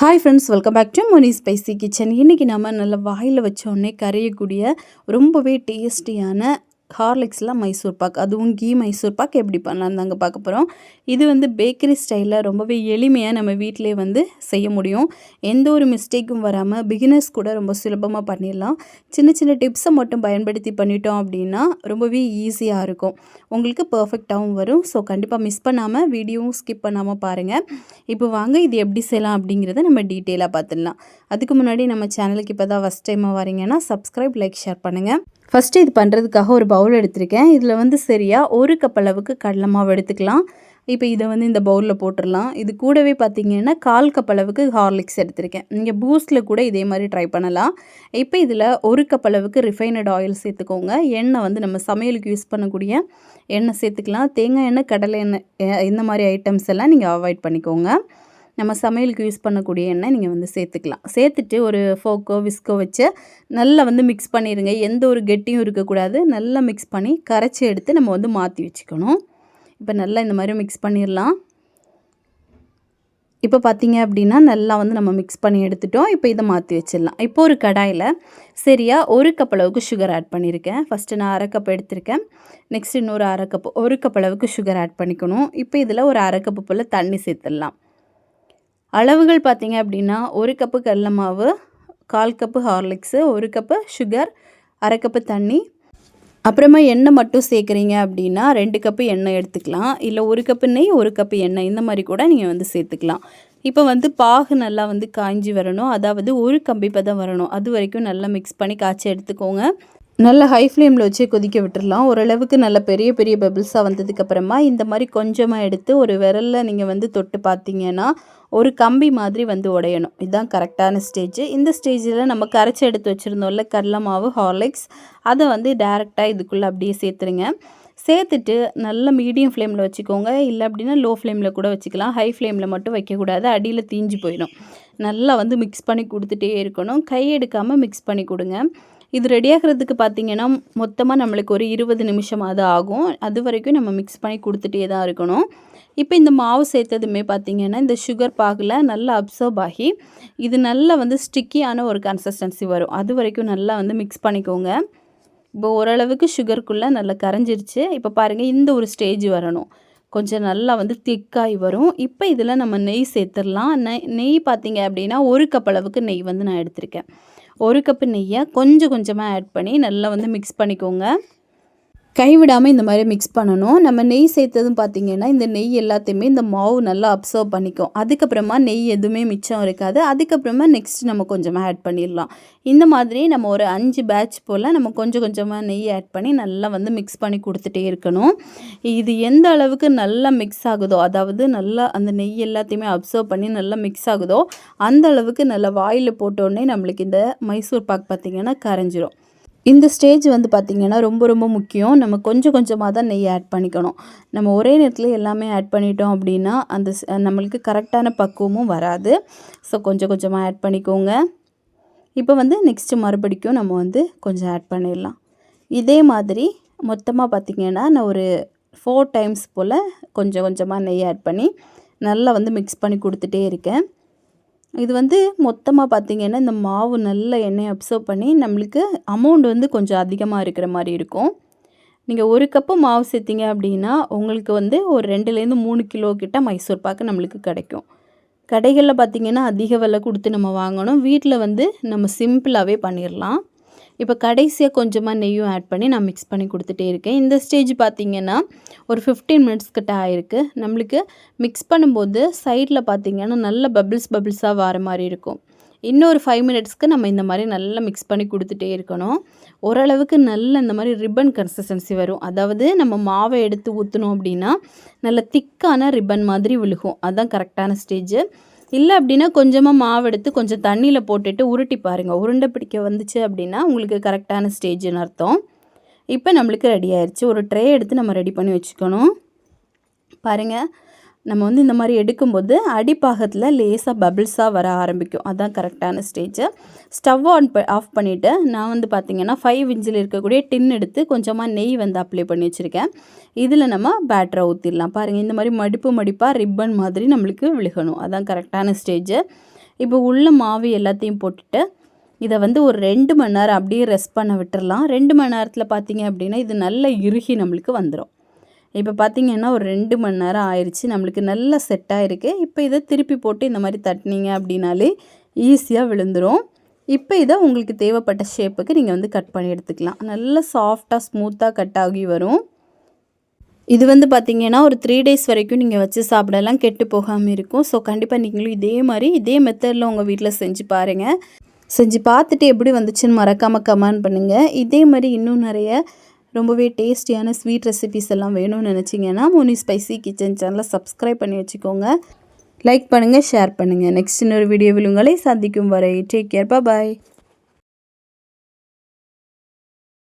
Hi friends welcome back to Moni spicy kitchen இன்றைக்கி நம்ம நல்ல வாயில் வச்சோடனே கரையக்கூடிய ரொம்பவே டேஸ்டியான ஹார்லிக்ஸ்லாம் மைசூர் பாக் அதுவும் கீ மைசூர் பாக் எப்படி பண்ணலாம் தாங்க பார்க்க போகிறோம் இது வந்து பேக்கரி ஸ்டைலில் ரொம்பவே எளிமையாக நம்ம வீட்டிலே வந்து செய்ய முடியும். எந்த ஒரு மிஸ்டேக்கும் வராமல் பிகினர்ஸ் கூட ரொம்ப சுலபமாக பண்ணிடலாம். சின்ன சின்ன டிப்ஸை மட்டும் பயன்படுத்தி பண்ணிட்டோம் அப்படின்னா ரொம்பவே ஈஸியாக இருக்கும். உங்களுக்கு பர்ஃபெக்டாகவும் வரும். ஸோ கண்டிப்பாக மிஸ் பண்ணாமல் வீடியோவும் ஸ்கிப் பண்ணாமல் பாருங்கள் இப்போ வாங்க இது எப்படி செய்யலாம் அப்படிங்கிறத நம்ம டீட்டெயிலாக பார்த்துடலாம். அதுக்கு முன்னாடி நம்ம சேனலுக்கு இப்போ தான் ஃபஸ்ட் டைமாக வரீங்கன்னா சப்ஸ்கிரைப் லைக் ஷேர் பண்ணுங்கள் ஃபஸ்ட்டு இது பண்ணுறதுக்காக ஒரு பவுல் எடுத்திருக்கேன். இதில் வந்து சரியாக ஒரு கப் அளவுக்கு கடலை மாவு எடுத்துக்கலாம். இப்போ இதை வந்து இந்த பவுலில் போட்டுடலாம். இது கூடவே பார்த்திங்கன்னா கால் கப் அளவுக்கு ஹார்லிக்ஸ் எடுத்திருக்கேன். நீங்கள் பூஸ்ட்டில் கூட இதே மாதிரி ட்ரை பண்ணலாம். இப்போ இதில் ஒரு கப் அளவுக்கு ரிஃபைனட் ஆயில் சேர்த்துக்கோங்க. எண்ணெய் வந்து நம்ம சமையலுக்கு யூஸ் பண்ணக்கூடிய எண்ணெய் சேர்த்துக்கலாம். தேங்காய் எண்ணெய் கடலை எண்ணெய் இந்த மாதிரி ஐட்டம்ஸ் எல்லாம் நீங்கள் அவாய்ட் பண்ணிக்கோங்க. நம்ம சமையலுக்கு யூஸ் பண்ணக்கூடிய எண்ணெய் நீங்கள் வந்து சேர்த்துக்கலாம். சேர்த்துட்டு ஒரு ஃபோக்கோ விஸ்கோ வச்சு நல்லா வந்து மிக்ஸ் பண்ணிடுங்க எந்த ஒரு கெட்டியும் இருக்கக்கூடாது. நல்லா மிக்ஸ் பண்ணி கரைச்சி எடுத்து நம்ம வந்து மாற்றி வச்சுக்கணும். இப்போ நல்லா இந்த மாதிரி மிக்ஸ் பண்ணிடலாம் இப்போ பார்த்தீங்க அப்படின்னா நல்லா வந்து நம்ம மிக்ஸ் பண்ணி எடுத்துட்டோம். இப்போ இதை மாற்றி வச்சிடலாம் இப்போ ஒரு கடாயில் சரியாக ஒரு கப் அளவுக்கு சுகர் ஆட் பண்ணியிருக்கேன் ஃபஸ்ட்டு நான் அரை கப் எடுத்திருக்கேன். நெக்ஸ்ட் இன்னொரு அரை கப் ஒரு கப் அளவுக்கு சுகர் ஆட் பண்ணிக்கணும். இப்போ இதில் ஒரு அரை கப்பு போல் தண்ணி சேர்த்துடலாம் அளவுகள் பார்த்தீங்க அப்படின்னா ஒரு கப்பு கடல மாவு கால் கப்பு ஹார்லிக்ஸு ஒரு கப்பு சுகர் அரை கப்பு தண்ணி. அப்புறமா எண்ணெய் மட்டும் சேர்க்குறீங்க அப்படின்னா ரெண்டு கப்பு எண்ணெய் எடுத்துக்கலாம். இல்லை ஒரு கப்பு நெய் ஒரு கப்பு எண்ணெய். இந்த மாதிரி கூட நீங்கள் வந்து சேர்த்துக்கலாம். இப்போ வந்து பாகு நல்லா வந்து காய்ஞ்சி வரணும். அதாவது ஒரு கம்பி பதம் வரணும். அது வரைக்கும் நல்லா மிக்ஸ் பண்ணி காய்ச்சி எடுத்துக்கோங்க. நல்ல ஹை ஃப்ளேமில் வச்சு கொதிக்க விட்டுடலாம் ஓரளவுக்கு நல்ல பெரிய பெரிய பபிள்ஸாக வந்ததுக்கப்புறமா இந்த மாதிரி கொஞ்சமாக எடுத்து ஒரு விரலில் நீங்கள் வந்து தொட்டு பார்த்தீங்கன்னா ஒரு கம்பி மாதிரி வந்து உடையணும். இதுதான் கரெக்டான ஸ்டேஜ் இந்த ஸ்டேஜில் நம்ம கரைச்சி எடுத்து வச்சுருந்தோம்ல கடலை மாவு ஹார்லிக்ஸ் அதை வந்து டேரெக்டாக இதுக்குள்ளே அப்படியே சேர்த்துருங்க. சேர்த்துட்டு நல்ல மீடியம் ஃப்ளேமில் வச்சுக்கோங்க. இல்லை அப்படின்னா லோ ஃப்ளேமில் கூட வச்சுக்கலாம். ஹை ஃப்ளேமில் மட்டும் வைக்கக்கூடாது. அடியில் தீஞ்சு போயிடும். நல்லா வந்து மிக்ஸ் பண்ணி கொடுத்துட்டே இருக்கணும். கை எடுக்காமல் மிக்ஸ் பண்ணி கொடுங்க. இது ரெடியாகிறதுக்கு பார்த்தீங்கன்னா மொத்தமாக நம்மளுக்கு ஒரு இருபது நிமிஷமாவது ஆகும். அது வரைக்கும் நம்ம மிக்ஸ் பண்ணி கொடுத்துட்டே தான் இருக்கணும். இப்போ இந்த மாவு சேர்த்ததுமே பார்த்தீங்கன்னா இந்த சுகர் பாகில் நல்லா அப்சர்வ் ஆகி இது நல்லா வந்து ஸ்டிக்கியான ஒரு கன்சிஸ்டன்சி வரும். அது வரைக்கும் நல்லா வந்து மிக்ஸ் பண்ணிக்கோங்க. இப்போ ஓரளவுக்கு சுகருக்குள்ளே நல்லா கரைஞ்சிருச்சு. இப்போ பாருங்கள் இந்த ஒரு ஸ்டேஜ் வரணும். கொஞ்சம் நல்லா வந்து திக்காகி வரும். இப்போ இதில் நம்ம நெய் சேர்த்துடலாம். நெய் நெய் பார்த்தீங்க அப்படின்னா ஒரு கப் அளவுக்கு நெய் வந்து நான் எடுத்திருக்கேன். ஒரு கப்பு நெய்யை கொஞ்சம் கொஞ்சமாக ஆட் பண்ணி நல்லா வந்து மிக்ஸ் பண்ணிக்கோங்க. கைவிடாமல் இந்த மாதிரி மிக்ஸ் பண்ணணும். நம்ம நெய் சேர்த்ததும் பார்த்திங்கன்னா இந்த நெய் எல்லாத்தையுமே இந்த மாவு நல்லா அப்சர்வ் பண்ணிக்கும். அதுக்கப்புறமா நெய் எதுவுமே மிச்சம் இருக்காது. அதுக்கப்புறமா நெக்ஸ்ட் நம்ம கொஞ்சமாக ஆட் பண்ணிடலாம். இந்த மாதிரி நம்ம ஒரு அஞ்சு பேட்ச் போல் நம்ம கொஞ்சம் கொஞ்சமாக நெய் ஆட் பண்ணி நல்லா வந்து மிக்ஸ் பண்ணி கொடுத்துட்டே இருக்கணும். இது எந்த அளவுக்கு நல்லா மிக்ஸ் ஆகுதோ அதாவது நல்லா அந்த நெய் எல்லாத்தையுமே அப்சர்வ் பண்ணி நல்லா மிக்ஸ் ஆகுதோ அந்த அளவுக்கு நல்லா வாயில் போட்டோடனே நம்மளுக்கு இந்த மைசூர் பாக் பார்த்திங்கன்னா கரைஞ்சிரும். இந்த ஸ்டேஜ் வந்து பார்த்திங்கன்னா ரொம்ப ரொம்ப முக்கியம். நம்ம கொஞ்சம் கொஞ்சமாக தான் நெய் ஆட் பண்ணிக்கணும். நம்ம ஒரே நேரத்தில் எல்லாமே ஆட் பண்ணிட்டோம் அப்படின்னா அந்த நம்மளுக்கு கரெக்டான பக்குவமும் வராது. ஸோ கொஞ்சம் கொஞ்சமாக ஆட் பண்ணிக்கோங்க. இப்போ வந்து நெக்ஸ்ட்டு மறுபடிக்கும் நம்ம வந்து கொஞ்சம் ஆட் பண்ணிடலாம். இதே மாதிரி மொத்தமாக பார்த்திங்கன்னா நான் ஒரு ஃபோர் டைம்ஸ் போல் கொஞ்சம் கொஞ்சமாக நெய் ஆட் பண்ணி நல்லா வந்து மிக்ஸ் பண்ணி கொடுத்துட்டே இருக்கேன். இது வந்து மொத்தமாக பார்த்தீங்கன்னா இந்த மாவு நல்ல எண்ணெய் அப்சர்வ் பண்ணி நம்மளுக்கு அமௌண்ட் வந்து கொஞ்சம் அதிகமாக இருக்கிற மாதிரி இருக்கும். நீங்கள் ஒரு கப்பு மாவு சேர்த்திங்க அப்படின்னா உங்களுக்கு வந்து ஒரு ரெண்டுலேருந்து மூணு கிலோ கிட்ட மைசூர் பாக்கு நம்மளுக்கு கிடைக்கும். கடைகளில் பார்த்தீங்கன்னா அதிக விலை கொடுத்து நம்ம வாங்கணும். வீட்டில் வந்து நம்ம சிம்பிளாகவே பண்ணிடலாம் இப்போ கடைசியாக கொஞ்சமாக நெய்யும் ஆட் பண்ணி நான் மிக்ஸ் பண்ணி கொடுத்துட்டே இருக்கேன். இந்த ஸ்டேஜ் பார்த்திங்கன்னா ஒரு ஃபிஃப்டீன் மினிட்ஸ் கிட்ட ஆயிருக்கு. நம்மளுக்கு மிக்ஸ் பண்ணும்போது சைடில் பார்த்திங்கன்னா நல்ல பபிள்ஸ் பபிள்ஸாக வர மாதிரி இருக்கும். இன்னொரு ஃபைவ் மினிட்ஸ்க்கு நம்ம இந்த மாதிரி நல்லா மிக்ஸ் பண்ணி கொடுத்துட்டே இருக்கணும். ஓரளவுக்கு நல்ல இந்த மாதிரி ரிப்பன் கன்சிஸ்டன்சி வரும். அதாவது நம்ம மாவை எடுத்து ஊற்றணும் அப்படின்னா நல்ல திக்கான ரிப்பன் மாதிரி விழுகும். அதுதான் கரெக்டான ஸ்டேஜ் இல்லை அப்படின்னா கொஞ்சமாக மாவு எடுத்து கொஞ்சம் தண்ணியில் போட்டுட்டு உருட்டி பாருங்கள் உருண்டை பிடிக்க வந்துச்சு அப்படின்னா உங்களுக்கு கரெக்டான ஸ்டேஜ்னு அர்த்தம். இப்போ நம்மளுக்கு ரெடி ஆயிடுச்சு ஒரு ட்ரே எடுத்து நம்ம ரெடி பண்ணி வச்சுக்கணும். பாருங்கள் நம்ம வந்து இந்த மாதிரி எடுக்கும்போது அடிப்பாகத்தில் லேசாக பபிள்ஸாக வர ஆரம்பிக்கும். அதுதான் கரெக்டான ஸ்டேஜ் ஸ்டவ் ஆன் ப ஆஃப் பண்ணிவிட்டு நான் வந்து பார்த்திங்கன்னா ஃபைவ் இன்ச்சில் இருக்கக்கூடிய டின் எடுத்து கொஞ்சமாக நெய் வந்து அப்ளை பண்ணி வச்சுருக்கேன். இதில் நம்ம பேட்டரை ஊற்றிடலாம் பாருங்கள் இந்த மாதிரி மடிப்பு மடிப்பாக ரிப்பன் மாதிரி நம்மளுக்கு விழுகணும். அதுதான் கரெக்டான ஸ்டேஜ் இப்போ உள்ள மாவு எல்லாத்தையும் போட்டுட்டு இதை வந்து ஒரு ரெண்டு மணி நேரம் அப்படியே ரெஸ்ட் பண்ண விட்டுறலாம். ரெண்டு மணி நேரத்தில் பார்த்தீங்க அப்படின்னா இது நல்லா இறுகி நம்மளுக்கு வந்துடும் இப்போ பார்த்தீங்கன்னா ஒரு ரெண்டு மணி நேரம் ஆயிடுச்சு நம்மளுக்கு நல்லா செட் ஆகிருக்கு இப்போ இதை திருப்பி போட்டு இந்த மாதிரி தட்டினீங்க அப்படின்னாலே ஈஸியாக விழுந்துடும் இப்போ இதை உங்களுக்கு தேவைப்பட்ட ஷேப்புக்கு நீங்கள் வந்து கட் பண்ணி எடுத்துக்கலாம். நல்லா சாஃப்டாக ஸ்மூத்தாக கட் ஆகி வரும். இது வந்து பார்த்திங்கன்னா ஒரு த்ரீ டேஸ் வரைக்கும் நீங்கள் வச்சு சாப்பிடலாம். கெட்டு போகாமல் இருக்கும். ஸோ கண்டிப்பாக நீங்களும் இதே மாதிரி இதே மெத்தடில் உங்கள் வீட்டில் செஞ்சு பாருங்கள் செஞ்சு பார்த்துட்டு எப்படி வந்துச்சுன்னு மறக்காமல் கமெண்ட் பண்ணுங்கள் இதே மாதிரி இன்னும் நிறைய ரொம்பவே டேஸ்டியான ஸ்வீட் ரெசிபிஸ் எல்லாம் வேணும்னு நினச்சிங்கன்னா மோனி ஸ்பைசி கிச்சன் சேனலை சப்ஸ்கிரைப் பண்ணி வச்சுக்கோங்க. லைக் பண்ணுங்கள் ஷேர் பண்ணுங்கள் நெக்ஸ்ட் இன்னொரு வீடியோவில் உங்களை சந்திக்கும் வரை டேக் கேர் பாய்